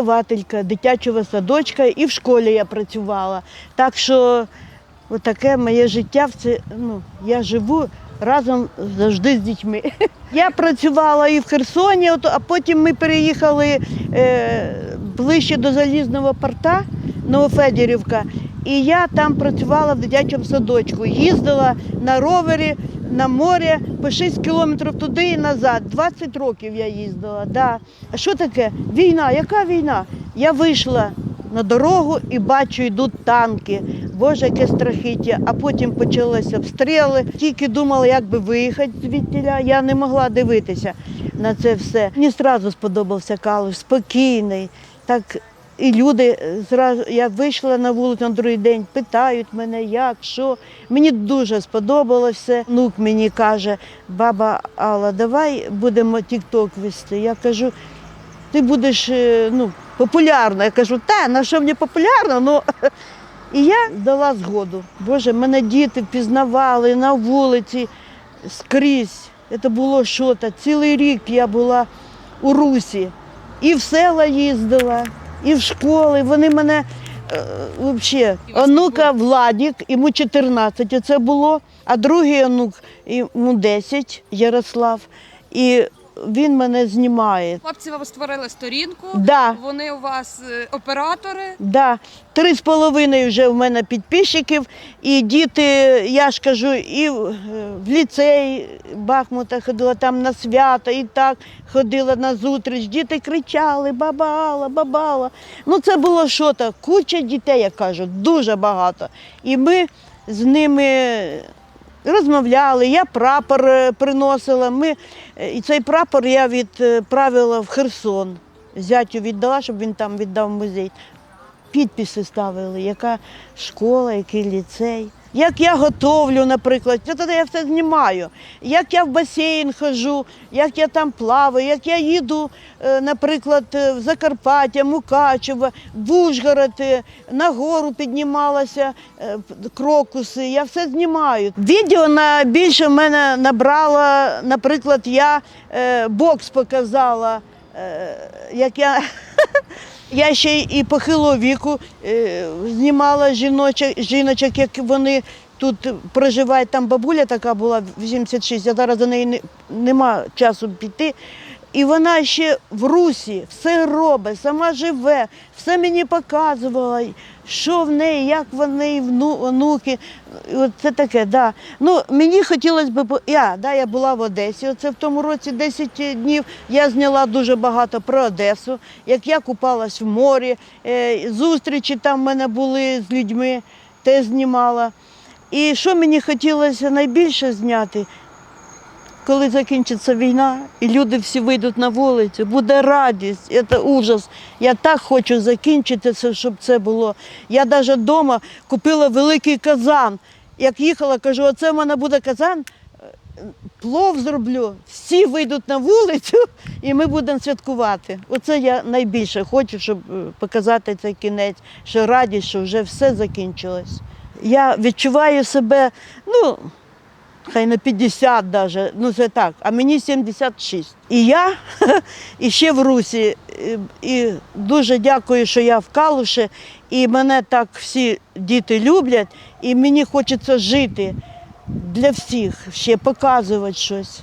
вихователька дитячого садочка і в школі я працювала. Так що таке моє життя, це, ну, я живу разом завжди з дітьми. Я працювала і в Херсоні, а потім ми переїхали е, ближче до залізного порта Новофедірівка. І я там працювала в дитячому садочку. Їздила на ровері на море по 6 кілометрів туди і назад. 20 років я їздила. Да. А що таке? Війна. Яка війна? Я вийшла на дорогу і бачу, йдуть танки. Боже, яке страхіття. А потім почалися обстріли. Тільки думала, як би виїхати звідтіля. Я не могла дивитися на це все. Мені одразу сподобався Калуш, спокійний. Так і люди е, зразу, я вийшла на вулицю на другий день, питають мене, як, що. Мені дуже сподобалося. Внук мені каже, баба Алла, давай будемо тік-ток вести. Я кажу, ти будеш е, ну, популярна. Я кажу, та, на що мені популярно? Ну, і я дала згоду. Боже, мене діти впізнавали на вулиці скрізь. Це було що то. Цілий рік я була у Русі. І в села їздила, і в школи. Вони мене е, взагалі. Онука Владік, йому 14 це було, а другий онук йому 10, Ярослав. І він мене знімає. Хлопці вам створили сторінку. Да. Вони у вас е, оператори. Да, три з половиною вже в мене підписчиків, і діти, я ж кажу, і в е, в ліцей Бахмута ходила там на свято, і так ходила на зустріч. Діти кричали Бабала, бабала. Ну це було що то куча дітей, я кажу, дуже багато. І ми з ними. Розмовляли, я прапор е, приносила. Ми, е, і цей прапор я відправила в Херсон. Зятю віддала, щоб він там віддав музей підписи ставили, яка школа, який ліцей. Як я готовлю, наприклад, це тоді я все знімаю. Як я в басейн ходжу, як я там плаваю, як я їду, е, наприклад, е, в Закарпаття, Мукачево, в Ужгород, е, на гору піднімалася, крокуси, я все знімаю. Відео на більше в мене набрало, наприклад, я бокс показала, як я. Я ще і похилого віку е, знімала жіночок, жіночок, як вони тут проживають. Там бабуля така була в 86, а зараз до неї нема часу піти. І вона ще в русі все робить, сама живе, все мені показувала, що в неї, як в неї вну, онуки. Це таке, да. Ну, мені хотілося б, я, да, я була в Одесі. Оце в тому році 10 днів я зняла дуже багато про Одесу, як я купалась в морі, е, зустрічі там в мене були з людьми, теж знімала. І що мені хотілося найбільше зняти, коли закінчиться війна і люди всі вийдуть на вулицю, буде радість, це ужас. Я так хочу закінчити це, щоб це було. Я навіть вдома купила великий казан. Як їхала, кажу, оце в мене буде казан, е, плов зроблю, всі вийдуть на вулицю і ми будемо святкувати. Оце я найбільше хочу, щоб е, показати цей кінець, що радість, що вже все закінчилось. Я відчуваю себе, ну, хай на 50 даже, ну це так, а мені 76. І я і ще в Русі. І, дуже дякую, що я в Калуші, і мене так всі діти люблять, і мені хочеться жити для всіх, ще показувати щось.